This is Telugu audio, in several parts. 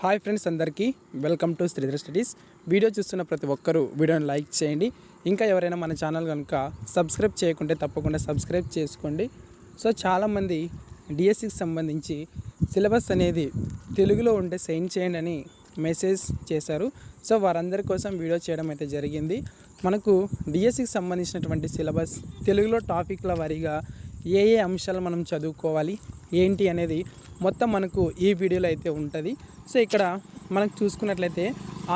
హాయ్ ఫ్రెండ్స్ అందరికీ welcome to Sridhar studies. Video చూస్తున్న ప్రతి ఒక్కరూ వీడియోని లైక్ చేయండి. ఇంకా ఎవరైనా మన ఛానల్ కనుక సబ్స్క్రైబ్ చేయకుంటే తప్పకుండా సబ్స్క్రైబ్ చేసుకోండి. సో చాలామంది డిఎస్సికి సంబంధించి సిలబస్ అనేది తెలుగులో ఉంటే సెండ్ చేయండి అని మెసేజ్ చేశారు. సో వారందరి కోసం వీడియో చేయడం అయితే జరిగింది. మనకు డిఎస్సికి సంబంధించినటువంటి సిలబస్ తెలుగులో టాపిక్ల వారీగా ఏ ఏ అంశాలు మనం చదువుకోవాలి ఏంటి అనేది మొత్తం మనకు ఈ వీడియోలో అయితే ఉంటుంది. సో ఇక్కడ మనం చూసుకున్నట్లయితే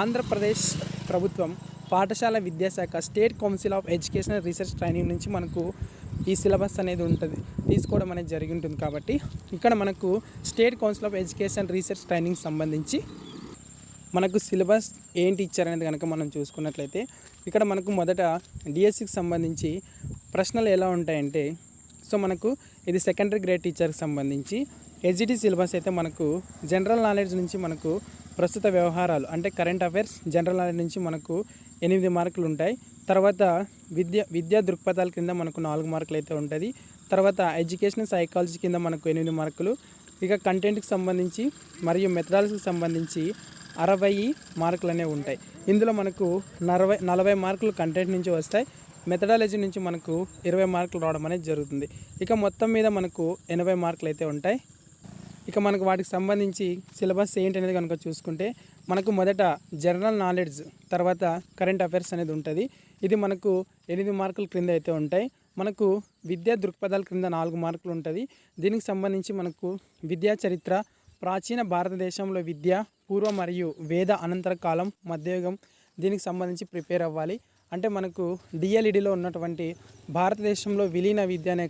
ఆంధ్రప్రదేశ్ ప్రభుత్వం పాఠశాల విద్యాశాఖ state council of educational research training నుంచి మనకు ఈ సిలబస్ అనేది ఉంటుంది. తీసుకోవడం అనేది జరిగి ఉంటుంది కాబట్టి ఇక్కడ మనకు state council of education research training సంబంధించి మనకు సిలబస్ ఏంటి ఇచ్చారనేది కనుక మనం చూసుకున్నట్లయితే ఇక్కడ మనకు మొదట డిఎస్సికి సంబంధించి ప్రశ్నలు ఎలా ఉంటాయంటే సో మనకు ఇది సెకండరీ గ్రేడ్ టీచర్కి సంబంధించి హెచ్డి సిలబస్ అయితే మనకు జనరల్ నాలెడ్జ్ నుంచి మనకు ప్రస్తుత వ్యవహారాలు అంటే కరెంట్ అఫైర్స్ జనరల్ నాలెడ్జ్ నుంచి మనకు ఎనిమిది మార్కులు ఉంటాయి. తర్వాత విద్య విద్యా దృక్పథాల కింద మనకు నాలుగు మార్కులు అయితే ఉంటుంది. తర్వాత ఎడ్యుకేషన్ సైకాలజీ కింద మనకు ఎనిమిది మార్కులు. ఇక కంటెంట్కి సంబంధించి మరియు మెథడాలజీకి సంబంధించి అరవై మార్కులు అనేవి ఉంటాయి. ఇందులో మనకు నలభై నలభై మార్కులు కంటెంట్ నుంచి వస్తాయి. మెథడాలజీ నుంచి మనకు ఇరవై మార్కులు రావడం అనేది జరుగుతుంది. ఇక మొత్తం మీద మనకు ఎనభై మార్కులు అయితే ఉంటాయి. ఇక మనకు వాటికి సంబంధించి సిలబస్ ఏంటి అనేది కనుక చూసుకుంటే మనకు మొదట జనరల్ నాలెడ్జ్ తర్వాత కరెంట్ అఫైర్స్ అనేది ఉంటుంది. ఇది మనకు ఎనిమిది మార్కుల క్రింద అయితే ఉంటాయి. మనకు విద్యా దృక్పథాల క్రింద నాలుగు మార్కులు ఉంటుంది. దీనికి సంబంధించి మనకు విద్యా చరిత్ర ప్రాచీన భారతదేశంలో విద్య పూర్వ మరియు వేద అనంతర కాలం మధ్యయుగం దీనికి సంబంధించి ప్రిపేర్ అవ్వాలి. అంటే మనకు డిఎల్ఈడిలో ఉన్నటువంటి భారతదేశంలో విలీన విద్య అనే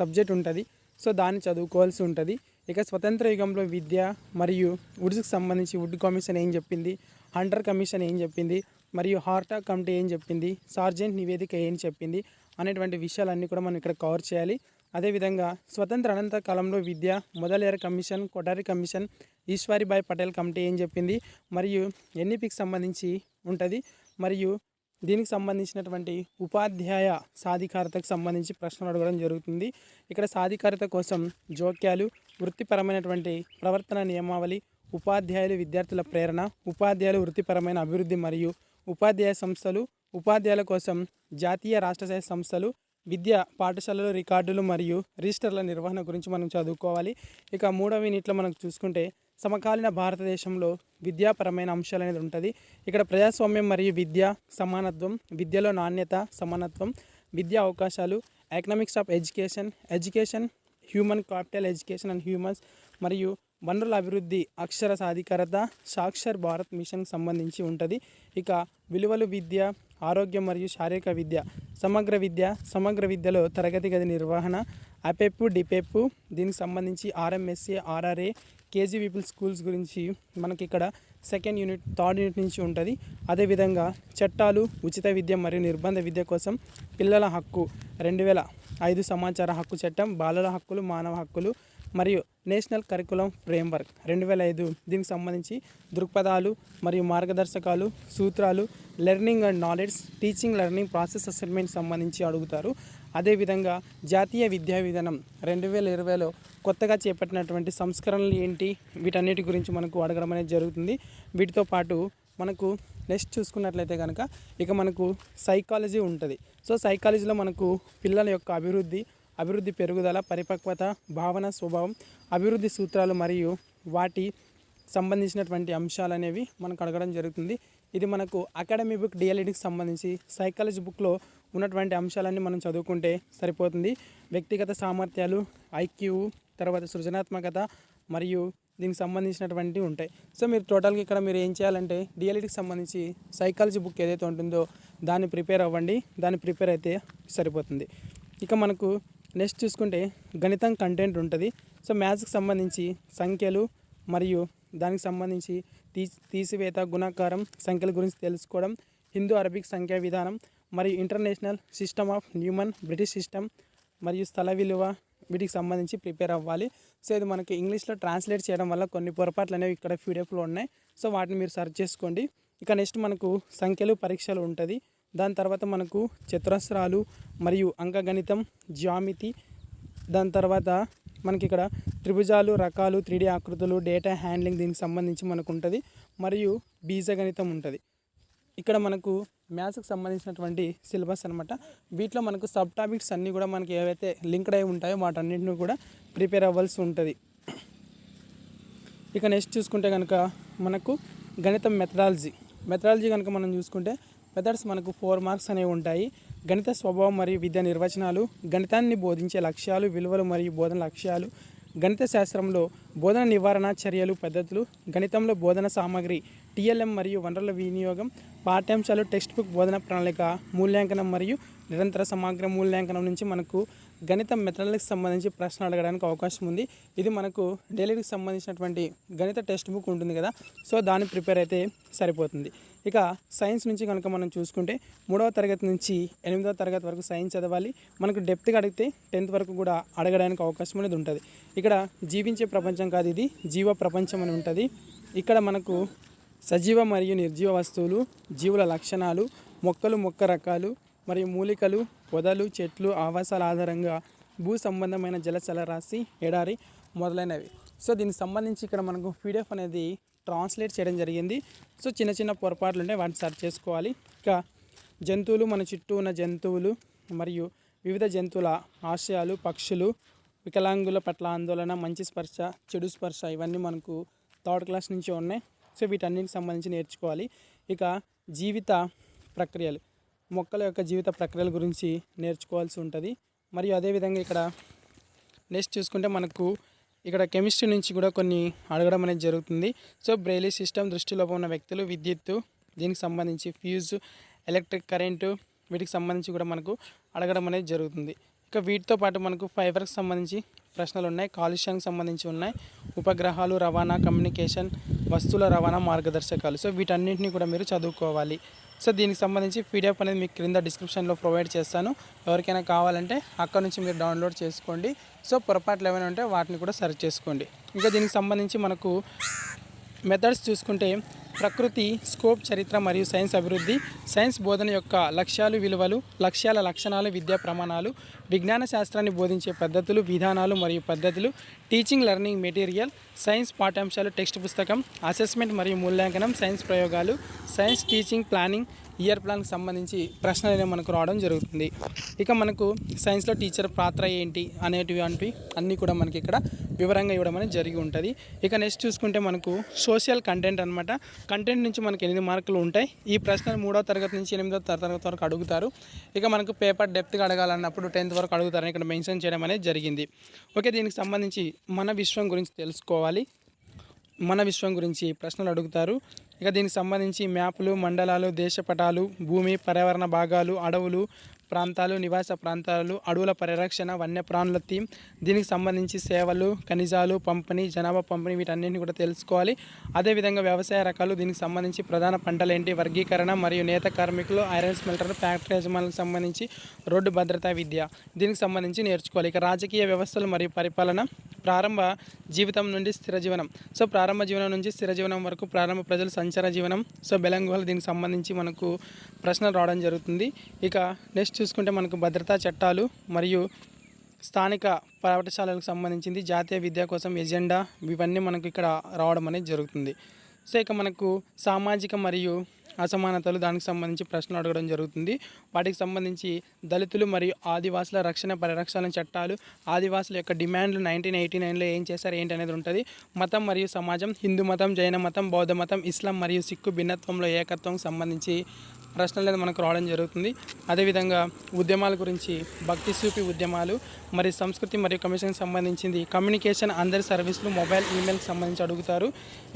సబ్జెక్ట్ ఉంటుంది. సో దాన్ని చదువుకోవాల్సి ఉంటుంది. ఇక స్వతంత్ర యుగంలో విద్య మరియు వుడ్స్కి సంబంధించి వుడ్ కమిషన్ ఏం చెప్పింది? హంటర్ కమిషన్ ఏం చెప్పింది? మరియు హార్టా కమిటీ ఏం చెప్పింది? సార్జెంట్ నివేదిక ఏం చెప్పింది? అనేటువంటి విషయాలన్నీ కూడా మనం ఇక్కడ కవర్ చేయాలి. అదేవిధంగా స్వతంత్ర అనంతర కాలంలో విద్య మొదలేర commission Kothari commission Ishwaribhai Patel committee ఏం చెప్పింది? మరియు ఎన్ఈపికి సంబంధించి ఉంటుంది. మరియు దీనికి సంబంధించినటువంటి ఉపాధ్యాయ సాధికారతకు సంబంధించి ప్రశ్నలు అడగడం జరుగుతుంది. ఇక్కడ సాధికారత కోసం జోక్యాలు వృత్తిపరమైనటువంటి ప్రవర్తన నియమావళి ఉపాధ్యాయులు విద్యార్థుల ప్రేరణ ఉపాధ్యాయులు వృత్తిపరమైన అభివృద్ధి మరియు ఉపాధ్యాయ సంస్థలు ఉపాధ్యాయుల కోసం జాతీయ రాష్ట్ర స్థాయి సంస్థలు విద్య పాఠశాలలో రికార్డులు మరియు రిజిస్టర్ల నిర్వహణ గురించి మనం చదువుకోవాలి. ఇక మూడవ యూనిట్లో మనం చూసుకుంటే సమకాలీన భారతదేశంలో విద్యాపరమైన అంశాలు అనేది ఉంటుంది. ఇక్కడ ప్రజాస్వామ్యం మరియు విద్య సమానత్వం విద్యలో నాణ్యత సమానత్వం విద్యా అవకాశాలు economics of education education human capital education and humans మరియు వనరుల అభివృద్ధి అక్షర సాధికారత సాక్షర్ భారత్ మిషన్కి సంబంధించి ఉంటుంది. ఇక విలువలు విద్య ఆరోగ్యం మరియు శారీరక విద్య సమగ్ర విద్య సమగ్ర విద్యలో తరగతి గది నిర్వహణ అపెప్పు డిపెప్పు దీనికి సంబంధించి RMSA RRA KG people schools గురించి మనకి ఇక్కడ సెకండ్ యూనిట్ థర్డ్ యూనిట్ నుంచి ఉంటుంది. అదేవిధంగా చట్టాలు ఉచిత విద్య మరియు నిర్బంధ విద్య కోసం పిల్లల హక్కు రెండు వేల ఐదు సమాచార హక్కు చట్టం బాలల హక్కులు మానవ హక్కులు మరియు నేషనల్ కరికులం ఫ్రేమ్వర్క్. రెండు వేల ఐదు దీనికి సంబంధించి దృక్పథాలు మరియు మార్గదర్శకాలు సూత్రాలు learning and knowledge teaching learning process assessment సంబంధించి అడుగుతారు. అదేవిధంగా జాతీయ విద్యా విధానం రెండు వేల ఇరవైలో కొత్తగా చేపట్టినటువంటి సంస్కరణలు ఏంటి? వీటన్నిటి గురించి మనకు అడగడం అనేది జరుగుతుంది. వీటితో పాటు మనకు నెక్స్ట్ చూసుకున్నట్లయితే కనుక ఇక మనకు సైకాలజీ ఉంటుంది. సో సైకాలజీలో మనకు పిల్లల యొక్క అభివృద్ధి అభివృద్ధి పెరుగుదల పరిపక్వత భావన స్వభావం అభివృద్ధి సూత్రాలు మరియు వాటి సంబంధించినటువంటి అంశాలు అనేవి మనకు అడగడం జరుగుతుంది. ఇది మనకు అకాడమీ బుక్ డిఎల్ఈడికి సంబంధించి సైకాలజీ బుక్లో ఉన్నటువంటి అంశాలన్నీ మనం చదువుకుంటే సరిపోతుంది. వ్యక్తిగత సామర్థ్యాలు ఐక్యూ తర్వాత సృజనాత్మకత మరియు దీనికి సంబంధించినటువంటివి ఉంటాయి. సో మీరు టోటల్గా ఇక్కడ మీరు ఏం చేయాలంటే డిఎల్ఈడికి సంబంధించి సైకాలజీ బుక్ ఏదైతే ఉంటుందో దాన్ని ప్రిపేర్ అవ్వండి. దాన్ని ప్రిపేర్ అయితే సరిపోతుంది. ఇక మనకు నెక్స్ట్ చూసుకుంటే గణితం కంటెంట్ ఉంటుంది. సో మ్యాథ్స్కి సంబంధించి సంఖ్యలు మరియు దానికి సంబంధించి తీ తీసివేత గుణాకారం సంఖ్యల గురించి తెలుసుకోవడం హిందూ అరబిక్ సంఖ్యా విధానం మరియు ఇంటర్నేషనల్ సిస్టమ్ ఆఫ్ న్యూమన్ బ్రిటిష్ సిస్టమ్ మరియు స్థల విలువ వీటికి సంబంధించి ప్రిపేర్ అవ్వాలి. సో ఇది మనకి ఇంగ్లీష్లో ట్రాన్స్లేట్ చేయడం వల్ల కొన్ని పొరపాట్లు అనేవి ఇక్కడ పీడిఎఫ్లో ఉన్నాయి. సో వాటిని మీరు సెర్చ్ చేసుకోండి. ఇక నెక్స్ట్ మనకు సంఖ్యలు పరీక్షలు ఉంటుంది. దాని తర్వాత మనకు చతురస్రాలు మరియు అంకగణితం జ్యామితి. దాని తర్వాత మనకి ఇక్కడ త్రిభుజాలు రకాలు త్రీడీ ఆకృతులు డేటా హ్యాండ్లింగ్ దీనికి సంబంధించి మనకు ఉంటుంది. మరియు బీజగణితం ఉంటుంది. ఇక్కడ మనకు మ్యాథ్స్కి సంబంధించినటువంటి సిలబస్ అనమాట వీటిలో మనకు సబ్ టాపిక్స్ అన్నీ కూడా మనకి ఏవైతే లింక్డ్ అయి ఉంటాయో వాటన్నింటిని కూడా ప్రిపేర్ అవ్వాల్సి ఉంటుంది. ఇక నెక్స్ట్ చూసుకుంటే కనుక మనకు గణితం మెథడాలజీ. మెథడాలజీ కనుక మనం చూసుకుంటే మెథడ్స్ మనకు ఫోర్ మార్క్స్ అనేవి ఉంటాయి. గణిత స్వభావం మరియు విద్యా నిర్వచనాలు గణితాన్ని బోధించే లక్ష్యాలు విలువలు మరియు బోధన లక్ష్యాలు గణిత శాస్త్రంలో బోధన నివారణ చర్యలు పద్ధతులు గణితంలో బోధన సామాగ్రి టీఎల్ఎం మరియు వనరుల వినియోగం పాఠ్యాంశాలు టెక్స్ట్ బుక్ బోధన ప్రణాళిక మూల్యాంకనం మరియు నిరంతర సమగ్ర మూల్యాంకనం నుంచి మనకు గణిత మెథడాలజీకి సంబంధించి ప్రశ్నలు అడగడానికి అవకాశం ఉంది. ఇది మనకు డైలీకి సంబంధించినటువంటి గణిత టెక్స్ట్ బుక్ ఉంటుంది కదా సో దాన్ని ప్రిపేర్ అయితే సరిపోతుంది. ఇక సైన్స్ నుంచి కనుక మనం చూసుకుంటే మూడవ తరగతి నుంచి ఎనిమిదవ తరగతి వరకు సైన్స్ చదవాలి. మనకు డెప్త్గా అడిగితే టెన్త్ వరకు కూడా అడగడానికి అవకాశం అనేది ఉంటుంది. ఇక్కడ జీవించే ప్రపంచం కాదు ఇది జీవ ప్రపంచం అని ఉంటుంది. ఇక్కడ మనకు సజీవ మరియు నిర్జీవ వస్తువులు జీవుల లక్షణాలు మొక్కలు మొక్క రకాలు మరియు మూలికలు పొదలు చెట్లు ఆవాసాల ఆధారంగా భూ సంబంధమైన జలచలరాశి ఎడారి మొదలైనవి. సో దీనికి సంబంధించి ఇక్కడ మనకు పీడిఎఫ్ అనేది ట్రాన్స్లేట్ చేయడం జరిగింది. సో చిన్న చిన్న పొరపాట్లు ఉంటే వాటిని సర్చ్ చేసుకోవాలి. ఇంకా జంతువులు మన చుట్టూ ఉన్న జంతువులు మరియు వివిధ జంతువుల ఆశయాలు పక్షులు వికలాంగుల పట్ల ఆందోళన మంచి స్పర్శ చెడు స్పర్శ ఇవన్నీ మనకు థర్డ్ క్లాస్ నుంచి ఉన్నాయి. సో వీటన్నిటికి సంబంధించి నేర్చుకోవాలి. ఇక జీవిత ప్రక్రియలు మొక్కల యొక్క జీవిత ప్రక్రియల గురించి నేర్చుకోవాల్సి ఉంటుంది. మరియు అదేవిధంగా ఇక్కడ నెక్స్ట్ చూసుకుంటే మనకు ఇక్కడ కెమిస్ట్రీ నుంచి కూడా కొన్ని అడగడం అనేది జరుగుతుంది. సో బ్రెయిలీ సిస్టమ్ దృష్టిలోపం ఉన్న వ్యక్తులు విద్యుత్తు దీనికి సంబంధించి ఫ్యూజ్ ఎలక్ట్రిక్ కరెంటు వీటికి సంబంధించి కూడా మనకు అడగడం అనేది జరుగుతుంది. ఇంకా వీటితో పాటు మనకు ఫైబర్కి సంబంధించి ప్రశ్నలు ఉన్నాయి కాలుష్యానికి సంబంధించి ఉన్నాయి. ఉపగ్రహాలు రవాణా కమ్యూనికేషన్ వస్తువుల రవాణా మార్గదర్శకాలు. సో వీటన్నింటినీ కూడా మీరు చదువుకోవాలి. సో దీనికి సంబంధించి పీడిఎఫ్ అనేది మీకు క్రింద డిస్క్రిప్షన్లో ప్రొవైడ్ చేస్తాను. ఎవరికైనా కావాలంటే అక్కడ నుంచి మీరు డౌన్లోడ్ చేసుకోండి. సో పొరపాట్లు ఏమైనా ఉంటే వాటిని కూడా సెర్చ్ చేసుకోండి. ఇంకా దీనికి సంబంధించి మనకు మెథడ్స్ చూసుకుంటే ప్రకృతి స్కోప్ చరిత్ర మరియు సైన్స్ అభివృద్ధి సైన్స్ బోధన యొక్క లక్ష్యాలు విలువలు లక్ష్యాల లక్షణాలు విద్యా ప్రమాణాలు విజ్ఞాన శాస్త్రాన్ని బోధించే పద్ధతులు విధానాలు మరియు పద్ధతులు టీచింగ్ లెర్నింగ్ మెటీరియల్ సైన్స్ పాఠ్యాంశాలు టెక్స్ట్ పుస్తకం అసెస్మెంట్ మరియు మూల్యాంకనం సైన్స్ ప్రయోగాలు సైన్స్ టీచింగ్ ప్లానింగ్ ఇయర్ ప్లాన్కి సంబంధించి ప్రశ్నలు అనేవి మనకు రావడం జరుగుతుంది. ఇక మనకు సైన్స్లో టీచర్ పాత్ర ఏంటి అనేటివి అంటే అన్నీ కూడా మనకి ఇక్కడ వివరంగా ఇవ్వడం అనేది జరిగి ఉంటుంది. ఇక నెక్స్ట్ చూసుకుంటే మనకు సోషల్ కంటెంట్ అనమాట కంటెంట్ నుంచి మనకి ఎనిమిది మార్కులు ఉంటాయి. ఈ ప్రశ్నలు మూడో తరగతి నుంచి ఎనిమిదో తరగతి వరకు అడుగుతారు. ఇక మనకు పేపర్ డెప్త్గా అడగాలన్నప్పుడు టెన్త్ వరకు అడుగుతారని ఇక్కడ మెన్షన్ చేయడం అనేది జరిగింది. ఓకే దీనికి సంబంధించి మన విశ్వం గురించి తెలుసుకోవాలి. మన విశ్వం గురించి ప్రశ్నలు అడుగుతారు. ఇక దీనికి సంబంధించి మ్యాపులు మండలాలు దేశపటాలు భూమి పర్యావరణ భాగాలు అడవులు ప్రాంతాలు నివాస ప్రాంతాలు అడవుల పరిరక్షణ వన్యప్రాణుల థీమ్ దీనికి సంబంధించి సేవలు ఖనిజాలు పంపిణీ జనాభా పంపిణీ వీటన్నింటిని కూడా తెలుసుకోవాలి. అదేవిధంగా వ్యవసాయ రకాలు దీనికి సంబంధించి ప్రధాన పంటలు ఏంటి? వర్గీకరణ మరియు నేత కార్మికులు ఐరన్ స్మెల్టర్ ఫ్యాక్టరీ యజమానులకు సంబంధించి రోడ్డు భద్రతా విద్య దీనికి సంబంధించి నేర్చుకోవాలి. ఇక రాజకీయ వ్యవస్థలు మరియు పరిపాలన ప్రారంభ జీవితం నుండి స్థిర జీవనం. సో ప్రారంభ జీవనం నుంచి స్థిర జీవనం వరకు ప్రారంభ ప్రజలు సంచార జీవనం. సో బెలంగువల్ దీనికి సంబంధించి మనకు ప్రశ్నలు రావడం జరుగుతుంది. ఇక నెక్స్ట్ చూసుకుంటే మనకు భద్రతా చట్టాలు మరియు స్థానిక పాఠశాలలకు సంబంధించింది జాతీయ విద్య కోసం ఎజెండా ఇవన్నీ మనకు ఇక్కడ రావడం అనేది జరుగుతుంది. సో ఇక మనకు సామాజిక మరియు అసమానతలు దానికి సంబంధించి ప్రశ్నలు అడగడం జరుగుతుంది. వాటికి సంబంధించి దళితులు మరియు ఆదివాసుల రక్షణ పరిరక్షణ చట్టాలు ఆదివాసుల యొక్క డిమాండ్లు నైన్టీన్ ఎయిటీ నైన్లో ఏం చేశారు ఏంటి అనేది ఉంటుంది. మతం మరియు సమాజం హిందూ మతం జైన మతం బౌద్ధ మతం ఇస్లాం మరియు సిక్కు భిన్నత్వంలో ఏకత్వం సంబంధించి ప్రశ్నలు అనేది మనకు రావడం జరుగుతుంది. అదేవిధంగా ఉద్యమాల గురించి భక్తి సూపి ఉద్యమాలు మరి సంస్కృతి మరియు కమిషన్కి సంబంధించింది కమ్యూనికేషన్ అందరి సర్వీసులు మొబైల్ ఈమెయిల్కి సంబంధించి అడుగుతారు.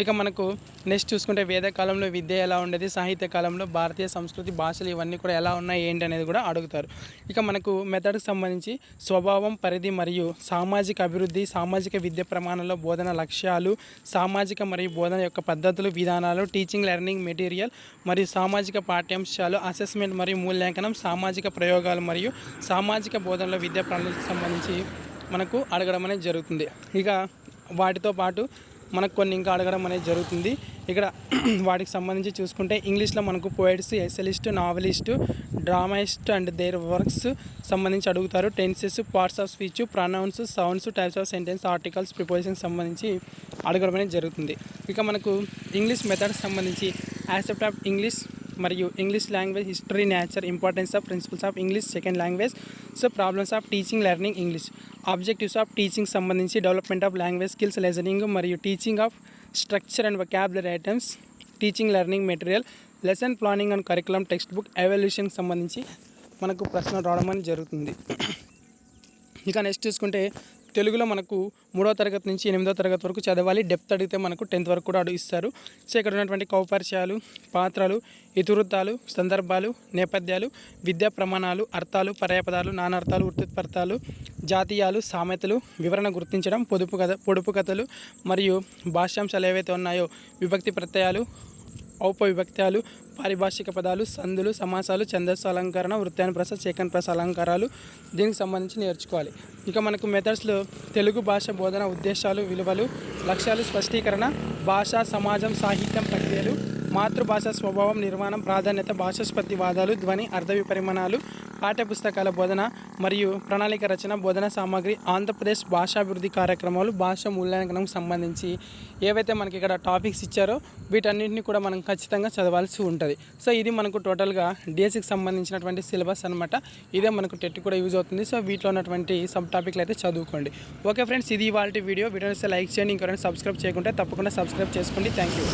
ఇక మనకు నెక్స్ట్ చూసుకుంటే వేద కాలంలో విద్య ఎలా ఉండేది సాహిత్య కాలంలో భారతీయ సంస్కృతి భాషలు ఇవన్నీ కూడా ఎలా ఉన్నాయి ఏంటి అనేది కూడా అడుగుతారు. ఇక మనకు మెథడ్కి సంబంధించి స్వభావం పరిధి మరియు సామాజిక అభివృద్ధి సామాజిక విద్య ప్రమాణంలో బోధన లక్ష్యాలు సామాజిక మరియు బోధన యొక్క పద్ధతులు విధానాలు టీచింగ్ లెర్నింగ్ మెటీరియల్ మరియు సామాజిక పాఠ్యం అంశాలు అసెస్మెంట్ మరియు మూల్యాంకనం సామాజిక ప్రయోగాలు మరియు సామాజిక బోధనలో విద్యా ప్రణాళికకు సంబంధించి మనకు అడగడం అనేది జరుగుతుంది. ఇక వాటితో పాటు మనకు కొన్ని ఇంకా అడగడం అనేది జరుగుతుంది. ఇక్కడ వాటికి సంబంధించి చూసుకుంటే ఇంగ్లీష్లో మనకు poets essayist novelist dramatist and their works సంబంధించి అడుగుతారు. Tenses parts of speech pronouns sounds types of sentence articles preposition సంబంధించి అడగడం అనేది జరుగుతుంది. ఇక మనకు ఇంగ్లీష్ మెథడ్స్ సంబంధించి యాక్సెప్ట్ ఆఫ్ ఇంగ్లీష్ మరియు English language history nature importance of principles of English second language so problems of teaching learning English objectives of teaching సంబంధించి development of language skills listening మరియు teaching of structure and vocabulary items teaching learning material lesson planning and curriculum textbook ఎవాల్యూషన్కి సంబంధించి మనకు ప్రశ్నలు రావడం అనేది జరుగుతుంది. ఇక నెక్స్ట్ చూసుకుంటే తెలుగులో మనకు మూడో తరగతి నుంచి ఎనిమిదో తరగతి వరకు చదవాలి. డెప్త్ అడిగితే మనకు టెన్త్ వరకు కూడా అడిగిస్తారు సో ఇక్కడ ఉన్నటువంటి కౌపరిచయాలు పాత్రలు ఇతివృత్తాలు సందర్భాలు నేపథ్యాలు విద్యా ప్రమాణాలు అర్థాలు పర్యాపదాలు నానార్థాలు వృత్తిపర్థాలు జాతీయాలు సామెతలు వివరణ గుర్తించడం పొదుపు కథ పొడుపు కథలు మరియు భాష్యాంశాలు ఏవైతే ఉన్నాయో విభక్తి ప్రత్యయాలు ఔపవిభక్త్యాలు పారిభాషిక పదాలు సందులు సమాసాలు ఛందస్సు అలంకరణ వృత్తానుప్రస సేకన్ ప్రస అలంకారాలు దీనికి సంబంధించి నేర్చుకోవాలి. ఇక మనకు మెథడ్స్లో తెలుగు భాష బోధన ఉద్దేశాలు విలువలు లక్ష్యాలు స్పష్టీకరణ భాష సమాజం సాహిత్యం ప్రక్రియలు మాతృభాష స్వభావం నిర్మాణం ప్రాధాన్యత భాషస్పతి వాదాలు ధ్వని అర్థ విపరిమాణాలు పాఠ్యపుస్తకాల బోధన మరియు ప్రణాళిక రచన బోధన సామాగ్రి ఆంధ్రప్రదేశ్ భాషాభివృద్ధి కార్యక్రమాలు భాష మూల్యాంకనం సంబంధించి ఏవైతే మనకి ఇక్కడ టాపిక్స్ ఇచ్చారో వీటన్నింటిని కూడా మనం ఖచ్చితంగా చదవాల్సి ఉంటుంది. సో ఇది మనకు టోటల్గా డిఎస్సికి సంబంధించినటువంటి సిలబస్ అనమాట ఇదే మనకు టెట్ కూడా యూజ్ అవుతుంది. సో వీటిలో ఉన్నటువంటి సబ్ టాపిక్లు అయితే చదువుకోండి. ఓకే ఫ్రెండ్స్ ఇది ఇవాళ వీడియో. వీడియో లైక్ చేయండి. ఇంకెవరైనా సబ్స్క్రైబ్ చేయకుంటే తప్పకుండా సబ్స్క్రైబ్ చేసుకోండి. Thank you.